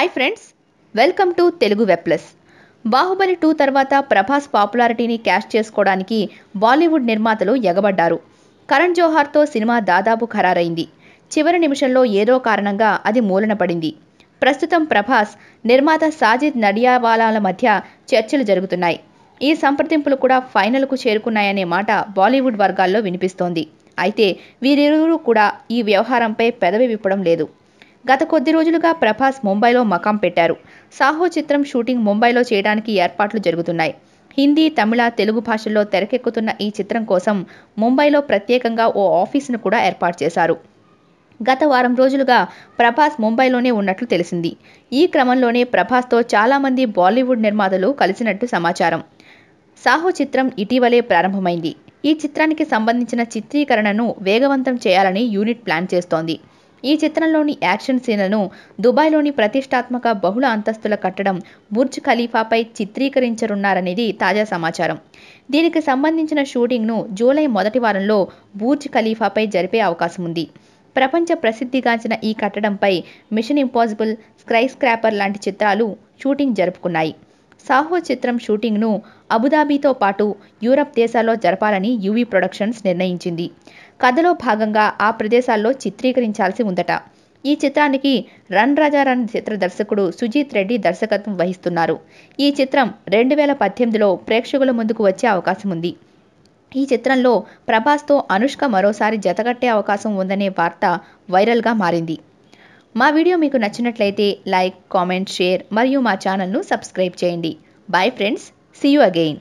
Hi friends welcome to Telugu web plus Baahubali two తర్వాత Prabhas పాపులారిటీని cash చేసుకోవడానికి బాలీవుడ్ నిర్మాతలు ఎగబడ్డారు. Karan జోహార్తో cinema దాదాపు ఖరారైంది. చివరి నిమిషంలో ఏదో కారణంగా అది మూలన పడింది. ప్రస్తుతం ప్రభాస్ నిర్మాత సాజిద్ నడియావాలాల మధ్య చర్చలు జరుగుతున్నాయి. ఈ సంప్రదింపులు కూడా ఫైనల్కు చేరుకున్నాయనే మాట బాలీవుడ్ వర్గాల్లో వినిపిస్తోంది. అయితే వీరిరువురు కూడా ఈ వ్యవహారంపై పెదవి విప్పడం లేదు. గత కొద్ది రోజులుగా ప్రభాస్ ముంబైలో మకాం పెట్టారు. సాహో చిత్రం షూటింగ్ ముంబైలో చేయడానికి ఏర్పాట్లు జరుగుతున్నాయి. హిందీ తమిళ తెలుగు భాషల్లో తెరకెక్కుతున్న ఈ చిత్రం కోసం ముంబైలో ప్రత్యేకంగా ఓ ఆఫీసును కూడా ఏర్పాటు చేశారు. గత వారం రోజులుగా ప్రభాస్ ముంబైలోనే ఉన్నట్లు తెలిసింది. ఈ క్రమంలోనే ప్రభాస్తో చాలామంది బాలీవుడ్ నిర్మాతలు కలిసినట్టు సమాచారం. సాహో చిత్రం ఇటీవలే ప్రారంభమైంది. ఈ చిత్రానికి సంబంధించిన చిత్రీకరణను వేగవంతం చేయాలని యూనిట్ ప్లాన్ చేస్తోంది. ఈ చిత్రంలోని యాక్షన్ సీన్లను దుబాయ్లోని ప్రతిష్టాత్మక బహుళ అంతస్తుల కట్టడం బుర్జ్ ఖలీఫాపై చిత్రీకరించనున్నారనేది తాజా సమాచారం. దీనికి సంబంధించిన షూటింగ్ను జూలై మొదటి వారంలో బుర్జ్ ఖలీఫాపై జరిపే అవకాశం ఉంది. ప్రపంచ ప్రసిద్ధిగాంచిన ఈ కట్టడంపై మిషన్ ఇంపాసిబుల్ స్క్రై స్క్రాపర్ లాంటి చిత్రాలు షూటింగ్ జరుపుకున్నాయి. సాహో చిత్రం షూటింగ్ను అబుదాబీతో పాటు యూరప్ దేశాల్లో జరపాలని యూవీ ప్రొడక్షన్స్ నిర్ణయించింది. కథలో భాగంగా ఆ ప్రదేశాల్లో చిత్రీకరించాల్సి ఉందట. ఈ చిత్రానికి రన్ రాజా రన్ చిత్ర దర్శకుడు సుజీత్ రెడ్డి దర్శకత్వం వహిస్తున్నారు. ఈ చిత్రం రెండు వేల పద్దెనిమిదిలో ప్రేక్షకుల ముందుకు వచ్చే అవకాశం ఉంది. ఈ చిత్రంలో ప్రభాస్తో అనుష్క మరోసారి జతగట్టే అవకాశం ఉందనే వార్త వైరల్గా మారింది. మా వీడియో మీకు నచ్చినట్లయితే లైక్ కామెంట్ షేర్ మరియు మా ఛానల్ను సబ్స్క్రైబ్ చేయండి. Bye friends see you again